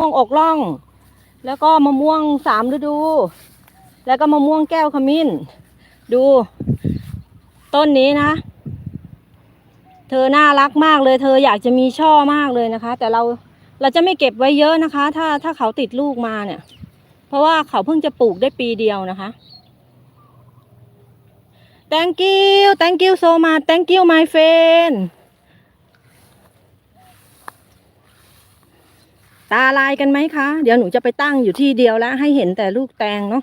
ม่วงอกล่อง แล้วก็มะม่วงสามฤดู แล้วก็มะม่วงแก้วขมิ้น ดู ต้นนี้นะ เธอน่ารักมากเลย เธออยากจะมีช่อมากเลยนะคะ แต่เราเราจะไม่เก็บไว้เยอะนะคะ ถ้าถ้าเขาติดลูกมาเนี่ย เพราะว่าเขาเพิ่งจะปลูกได้ปีเดียวนะคะ thank you thank you so much thank you my friend ตาลายกันไหมคะ เดี๋ยวหนูจะไปตั้งอยู่ที่เดียวแล้ว ให้เห็นแต่ลูกแตงเนาะ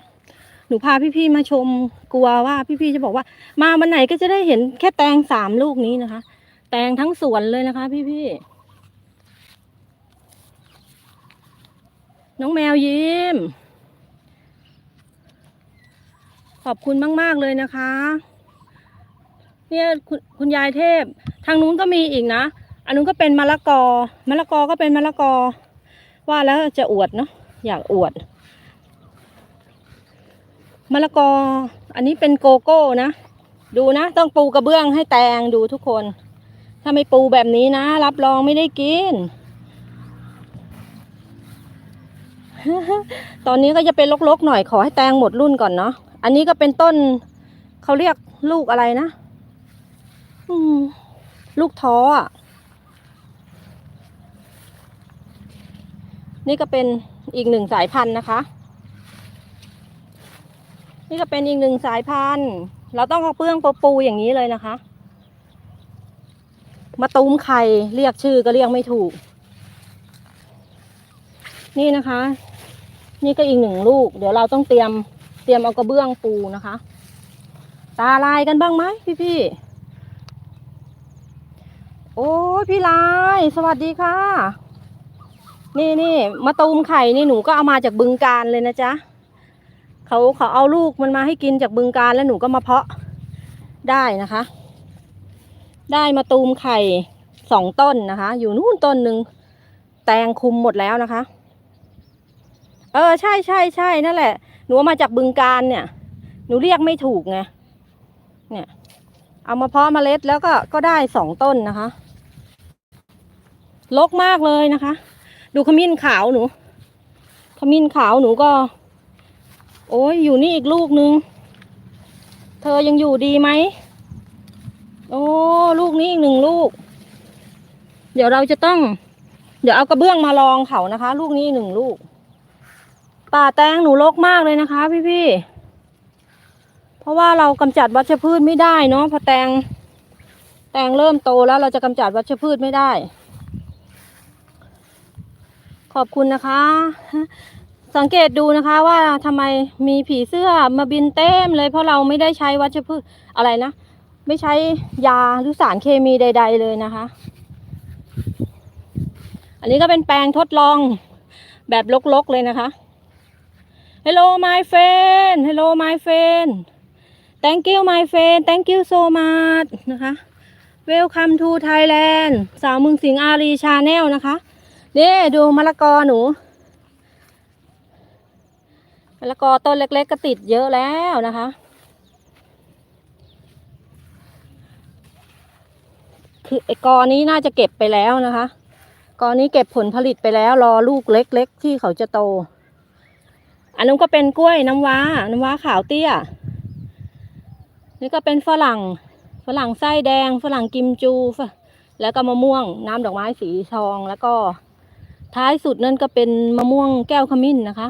หนูพาพี่ๆมาชมกลัวว่าพี่ๆจะบอกว่า มาวันไหนก็จะได้เห็นแค่แตงสามลูกนี้นะคะ แตงทั้งสวนเลยนะคะ พี่ๆน้องแมวยิ้ม ขอบคุณมาก ๆ เลยนะคะ เนี่ยคุณคุณยายเทพ ทางนู้นก็มีอีกนะ อันนู้นก็เป็นมะละกอมะละกอก็เป็นมะละกอ ว่าแล้วจะอวดเนาะอยากอวดมะละกอ อันนี้เป็นโกโก้นะ ดูนะ ต้องปูกระเบื้องให้แตงดูทุกคน ถ้าไม่ปูแบบนี้นะ รับรองไม่ได้กิน ตอนนี้ก็จะเป็นลกๆหน่อยขอให้แตงหมดรุ่นก่อนเนาะ อันนี้ก็เป็นต้นเขาเรียกลูกอะไรนะ ลูกท้ออะ นี่ก็เป็นอีกหนึ่งสายพันธุ์นะคะ นี่ก็เป็นอีกหนึ่งสายพันธุ์ เราต้องเอาเปลื้องปูปูอย่างนี้เลยนะคะ มาตูมไข่เรียกชื่อก็เรียกไม่ถูก นี่นะคะ นี่ก็อีกหนึ่งลูก เดี๋ยวเราต้องเตรียมเตรียมเอากระเบื้องปูนะคะ ตาลายกันบ้างไหมพี่พี่โอ้พี่ลาย สวัสดีค่ะ นี่นี่มาตูมไข่นี่หนูก็เอามาจากบึงการเลยนะจ๊ะเขาเขาเอาลูกมันมาให้กินจากบึงการแล้วหนูก็มาเพาะได้นะคะ ได้มาตูมไข่สองต้นนะคะ อยู่นู่นต้นหนึ่งแตงคุมหมดแล้วนะคะ เออใช่ใช่ใช่นั่นแหละ หนูมาจากบึงการเนี่ย หนูเรียกไม่ถูกไงเนี่ย เอามาเพาะเมล็ดแล้วก็ก็ได้สองต้นนะคะลกมากเลยนะคะ ดูขมิ้นขาวหนู ขมิ้นขาวหนูก็ โอ้ยอยู่นี่อีกลูกนึง เธอยังอยู่ดีไหม โอ้ลูกนี้อีกหนึ่งลูก เดี๋ยวเราจะต้อง เดี๋ยวเอากระเบื้องมาลองเขานะคะ ลูกนี้อีกหนึ่งลูก ป่าแตงหนูรกมากเลยนะคะ พี่พี่เพราะว่าเรากำจัดวัชพืชไม่ได้เนาะพอแตง แตงเริ่มโตแล้วเราจะกำจัดวัชพืชไม่ได้ ขอบคุณนะคะ สังเกตดูนะคะว่าทำไมมีผีเสื้อมาบินเต็มเลยเพราะเราไม่ได้ใช้วัชพืชอะไรนะ ไม่ใช้ยาหรือสารเคมีใด ๆ เลยนะคะ อันนี้ก็เป็นแปลงทดลองแบบลกๆเลยนะคะ Hello my friend Hello my friend Thank you my friend Thank you so much นะคะ Welcome to Thailand สาวเมืองสิงห์อารีชาแนลนะคะ นี่ดูมะละกอหนูมะละกอต้นเล็ก ๆ ก็ติดเยอะแล้วนะคะ คือไอ้กอนี้น่าจะเก็บไปแล้วนะคะ กอนี้เก็บผลผลิตไปแล้วรอลูกเล็ก ๆ ที่เขาจะโต อันนั้นก็เป็นกล้วยน้ำว้า น้ำว้าขาวเตี้ย นี่ก็เป็นฝรั่ง ฝรั่งไส้แดง ฝรั่งกิมจู แล้วก็มะม่วงน้ำดอกไม้สีทองแล้วก็ ท้ายสุดนั่นก็เป็นมะม่วงแก้วขมิ้นนะคะ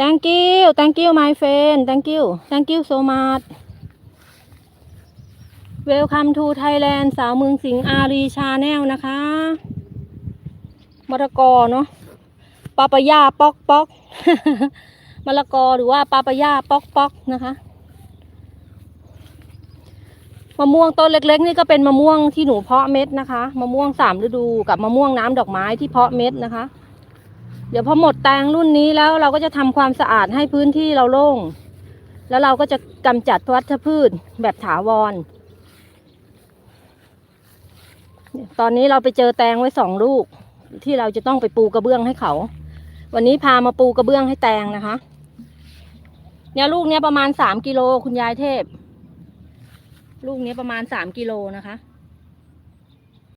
thank you thank you my friend thank you thank you so much welcome to Thailand สาวเมืองสิงห์อารีชาแนลนะคะมะละกอเนาะปาปายาปอกปอกมะละกอหรือว่าปาปายาปอกปอกนะคะ มะม่วงต้นเล็ก ๆ นี่ก็เป็นมะม่วงที่หนูเพาะเม็ดนะคะมะม่วงสามฤดูกับมะม่วงน้ำดอกไม้ที่เพาะเม็ดนะคะ เดี๋ยวพอหมดแตงรุ่นนี้แล้วเราก็จะทำความสะอาดให้พื้นที่เราโล่ง แล้วเราก็จะกำจัดวัชพืชแบบถาวร ตอนนี้เราไปเจอแตงไว้สองลูก ที่เราจะต้องไปปูกระเบื้องให้เขา วันนี้พามาปูกระเบื้องให้แตงนะคะ เนี่ยลูกเนี้ยประมาณสามกิโลคุณยายเทพ ลูกนี้ประมาณสามกิโลนะคะ